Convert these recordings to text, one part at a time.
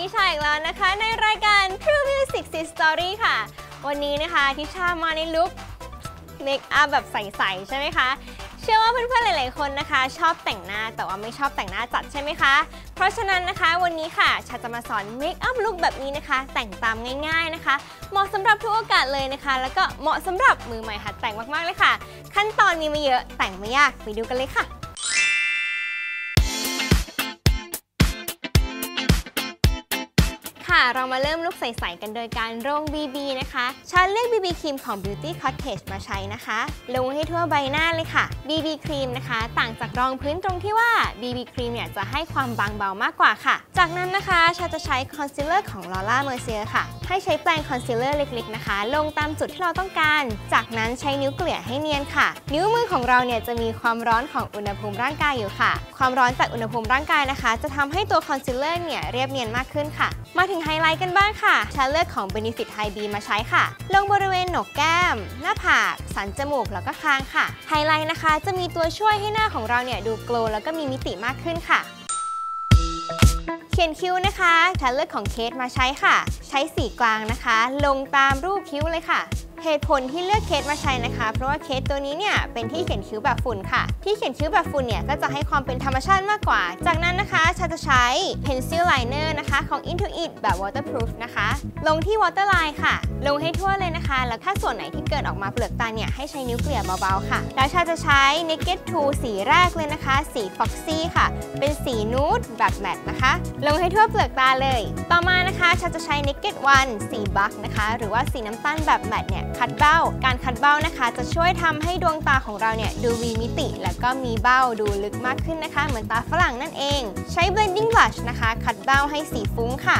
ดิชาอีกแล้วนะคะ ในรายการ True Music s Story ค่ะ วันนี้นะคะทิชามาในลุคเมคอัพแบบใสๆใช่ไหมคะ เชื่อว่าเพื่อนๆหลายๆคนนะคะ ชอบแต่งหน้าแต่ว่าไม่ชอบแต่งหน้าจัดใช่ไหมคะ เพราะฉะนั้นนะคะวันนี้ค่ะชาจะมาสอนเมคอัพลุคแบบนี้นะคะ แต่งตามง่ายๆนะคะ เหมาะสำหรับทุกโอกาสเลยนะคะ แล้วก็เหมาะสำหรับมือใหม่หัดแต่งมากๆเลยค่ะ ขั้นตอนมีม่เยอะแต่งไม่ยากไปดูกันเลยค่ะ ค่ะ เรามาเริ่มลุกใสๆกันโดยการโรง BB นะคะฉันเลือก BB ครีมของ Beauty Cottage มาใช้นะคะ ลงให้ทั่วใบหน้าเลยค่ะ BB ครีมนะคะ ต่างจากรองพื้นตรงที่ว่า BB ครีมเนี่ยจะให้ความบางเบามากกว่าค่ะ จากนั้นนะคะชาจะใช้คอนซีลเลอร์ของ Laura Mercier ค่ะให้ใช้แปรงคอนซีลเลอร์เล็กๆนะคะ ลงตามจุดที่เราต้องการ จากนั้นใช้นิ้วเกลี่ยให้เนียนค่ะ นิ้วมือของเราเนี่ยจะมีความร้อนของอุณหภูมิร่างกายอยู่ค่ะ ความร้อนจากอุณหภูมิร่างกายนะคะ จะทำให้ตัวคอนซีลเลอร์เนี่ยเรียบเนียนมากขึ้นค่ะ มาถึงไฮไลท์กันบ้างค่ะฉันเลือกของ Benefit High B มาใช้ค่ะ ลงบริเวณหนกแก้ม หน้าผาก สันจมูกแล้วก็คางค่ะ ไฮไลท์นะคะ จะมีตัวช่วยให้หน้าของเราเนี่ยดูโกลว์แล้วก็มีมิติมากขึ้นค่ะ ขียนคิ้วนะคะฉันเลือกของเคสมาใช้ค่ะ ใช้สีกลางนะคะ ลงตามรูปคิ้วเลยค่ะเหตุผลที่เลือกเคสมาใช้นะคะ เพราะว่าเคสตัวนี้เนี่ยเป็นที่เขียนคิ้วแบบฝุ่นค่ะ ที่เขียนคิ้วแบบฝุ่นเนี่ยก็จะให้ความเป็นธรรมชาติมากกว่า จากนั้นนะคะชาจะใช้ pencil liner นะคะของ Intuit แบบ waterproof นะคะ ลงที่ waterline ค่ะ ลงให้ทั่วเลยนะคะ แล้วถ้าส่วนไหนที่เกินออกมาเปลือกตาเนี่ยให้ใช้นิ้วเกลี่ยเบาๆค่ะ แล้วชาจะใช้ naked 2สีแรกเลยนะคะ สี foxy ค่ะ เป็นส นูดแบบแมตต์นะคะ ลงให้ทั่วเปลือกตาเลย ต่อมานะคะชาจะใช้ naked 1สีบักนะคะ หรือว่าสีน้ำตาลแบบแมตต์เนี่ยคัดเบ้า การคัดเบ้านะคะ จะช่วยทำให้ดวงตาของเราเนี่ยดูมีมิติ แล้วก็มีเบ้าดูลึกมากขึ้นนะคะ เหมือนตาฝรั่งนั่นเอง ใช้ blending blush นะคะ คัดเบ้าให้สีฟุ้งค่ะ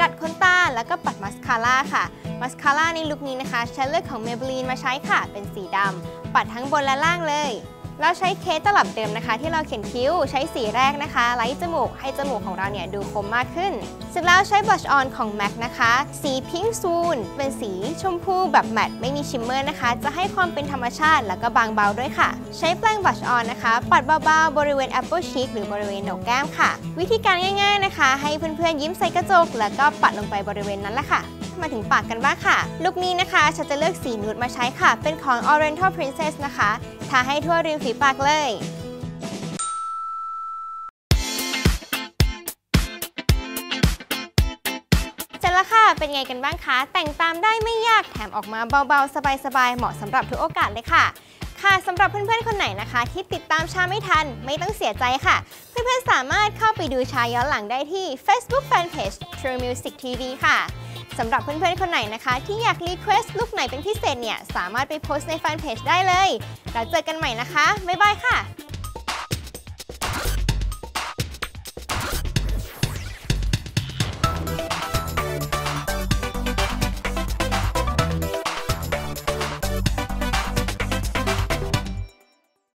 ดัดขนตาแล้วก็ปัดมัสคาร่าค่ะ มัสคาร่าในลุคนี้นะคะฉันเลือกของ Maybelline มาใช้ค่ะ เป็นสีดำ ปัดทั้งบนและล่างเลยแล้วใช้เคสตลับเดิมนะคะ ที่เราเขียนคิ้ว ใช้สีแรกนะคะไลท์จมูก ให้จมูกของเราเนี่ยดูคมมากขึ้น เสร็จแล้วใช้ blush on ของ MAC นะคะ สี Pink Soon เป็นสีชมพูแบบแมตต์ไม่มีชิมเมอร์นะคะ จะให้ความเป็นธรรมชาติแล้วก็บางเบาด้วยค่ะ ใช้แปรง blush on นะคะ ปัดเบาๆบริเวณ apple cheek หรือบริเวณโหนกแก้มค่ะ วิธีการง่าย ๆนะคะ ให้เพื่อนๆยิ้มใส่กระจก แล้วก็ปัดลงไปบริเวณนั้นแหละค่ะ มาถึงปากกันบ้างค่ะ ลุคนี้นะคะฉันจะเลือกสีนูดมาใช้ค่ะ เป็นของ Oriental Princess นะคะทาให้ทั่วริมฝีปากเลยเสร็จแล้วค่ะ เป็นไงกันบ้างคะ แต่งตามได้ไม่ยาก แถมออกมาเบาๆ สบายๆ เหมาะสำหรับทุกโอกาสเลยค่ะ ค่ะสำหรับเพื่อนๆ คนไหนนะคะ ที่ติดตามชาไม่ทัน ไม่ต้องเสียใจค่ะ เพื่อนๆ สามารถเข้าไปดูชาย้อนหลังได้ที่ Facebook Fanpage True Music TV ค่ะ สำหรับเพื่อนๆ คนไหนนะคะ ที่อยากรีเควสต์ลุคไหนเป็นพิเศษเนี่ย สามารถไปโพสต์ในแฟนเพจได้เลย แล้วเจอกันใหม่นะคะ บ๊ายบายค่ะ